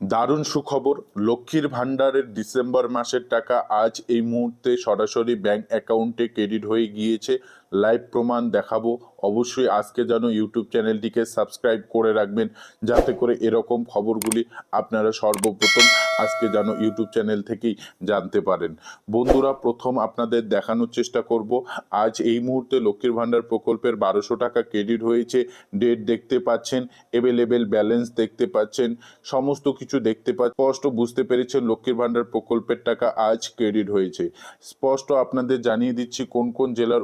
দারুণ সুখবর, লক্ষ্মীর ভাণ্ডারের ডিসেম্বর মাসের টাকা আজ এই মুহূর্তে সরাসরি ব্যাংক অ্যাকাউন্টে ক্রেডিট হয়ে গিয়েছে। লাইভ প্রমাণ দেখাবো। অবশ্যই আজকে যেন ইউটিউব চ্যানেলটিকে সাবস্ক্রাইব করে রাখবেন, যাতে করে এরকম খবরগুলি আপনারা সর্বপ্রথম আজকে যেন ইউটিউব চ্যানেল থেকেই জানতে পারেন। বন্ধুরা, প্রথম আপনাদের দেখানোর চেষ্টা করব। আজ এই মুহূর্তে লক্ষ্মীর ভাণ্ডার প্রকল্পের বারোশো টাকা ক্রেডিট হয়েছে। ডেট দেখতে পাচ্ছেন অ্যাভেলেবেল ব্যালেন্স দেখতে পাচ্ছেন, সমস্ত কিছু দেখতে পা স্পষ্ট বুঝতে পেরেছেন লক্ষ্মীর ভাণ্ডার প্রকল্পের টাকা আজ ক্রেডিট হয়েছে। স্পষ্ট আপনাদের জানিয়ে দিচ্ছি কোন কোন জেলার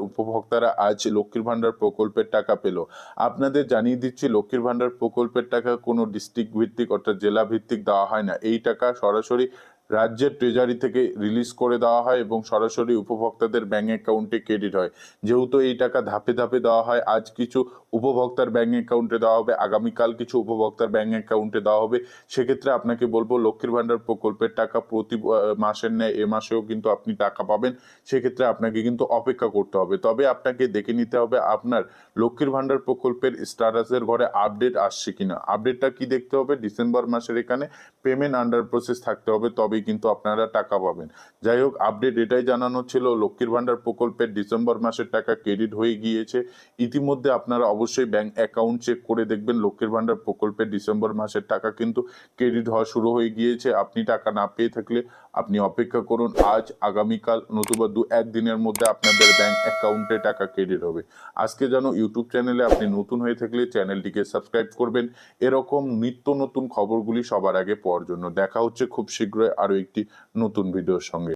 উপভোক্তারা আজ লক্ষ্মীর ভাণ্ডার প্রকল্পের টাকা পেল। আপনাদের জানিয়ে দিচ্ছি, লক্ষ্মীর ভাণ্ডার প্রকল্পের টাকা কোনো ডিস্ট্রিক্ট ভিত্তিক অর্থাৎ জেলা ভিত্তিক দেওয়া হয় না। এই টাকা সরাসরি রাজ্যের ট্রেজারি থেকে রিলিজ করে দেওয়া হয় এবং সরাসরি উপভোক্তাদের ব্যাঙ্ক অ্যাকাউন্টে ক্রেডিট হয়। যেহেতু এই টাকা ধাপে ধাপে দেওয়া হয়, আজ কিছু উপভোক্তার ব্যাঙ্ক অ্যাকাউন্টে দেওয়া হবে, আগামীকাল কিছু উপভোক্তার ব্যাঙ্ক অ্যাকাউন্টে দেওয়া হবে। সেক্ষেত্রে আপনাকে বলব, লক্ষ্মীর ভাণ্ডার প্রকল্পের টাকা প্রতি মাসের ন্যায়, এ মাসেও কিন্তু আপনি টাকা পাবেন। সেক্ষেত্রে আপনাকে কিন্তু অপেক্ষা করতে হবে। তবে আপনাকে দেখে নিতে হবে, আপনার লক্ষ্মীর ভাণ্ডার প্রকল্পের স্ট্যাটাসের ঘরে আপডেট আসছে কিনা। আপডেটটা কি দেখতে হবে? ডিসেম্বর মাসের এখানে পেমেন্ট আন্ডার প্রসেস থাকতে হবে। তবেই কিন্তু আপনারা টাকা পাবেন। যাই হোক আপডেট এটাই জানানো ছিল, লক্ষ্মীর ভাণ্ডার প্রকল্পের ডিসেম্বর মাসের টাকা ক্রেডিট হয়ে গিয়েছে। ইতিমধ্যে আপনারা অবশ্যই ব্যাংক অ্যাকাউন্ট চেক করে দেখবেন, লক্ষ্মীর ভাণ্ডার প্রকল্পের ডিসেম্বর মাসের টাকা কিন্তু ক্রেডিট হওয়া শুরু হয়ে গিয়েছে। আপনি টাকা না পেয়ে থাকলে আপনি অপেক্ষা করুন, আজ, আগামীকাল নতুবা দু একদিনের মধ্যে আপনাদের ব্যাংক অ্যাকাউন্টে টাকা ক্রেডিট হবে। আজকে যেন ইউটিউব চ্যানেলে আপনি নতুন হয়ে থাকলে চ্যানেলটিকে সাবস্ক্রাইব করবেন। এরকম নিত্য নতুন খবরগুলি সবার আগে পাওয়ার জন্য। দেখা হচ্ছে খুব শীঘ্রই আরও একটি নতুন ভিডিওর সঙ্গে।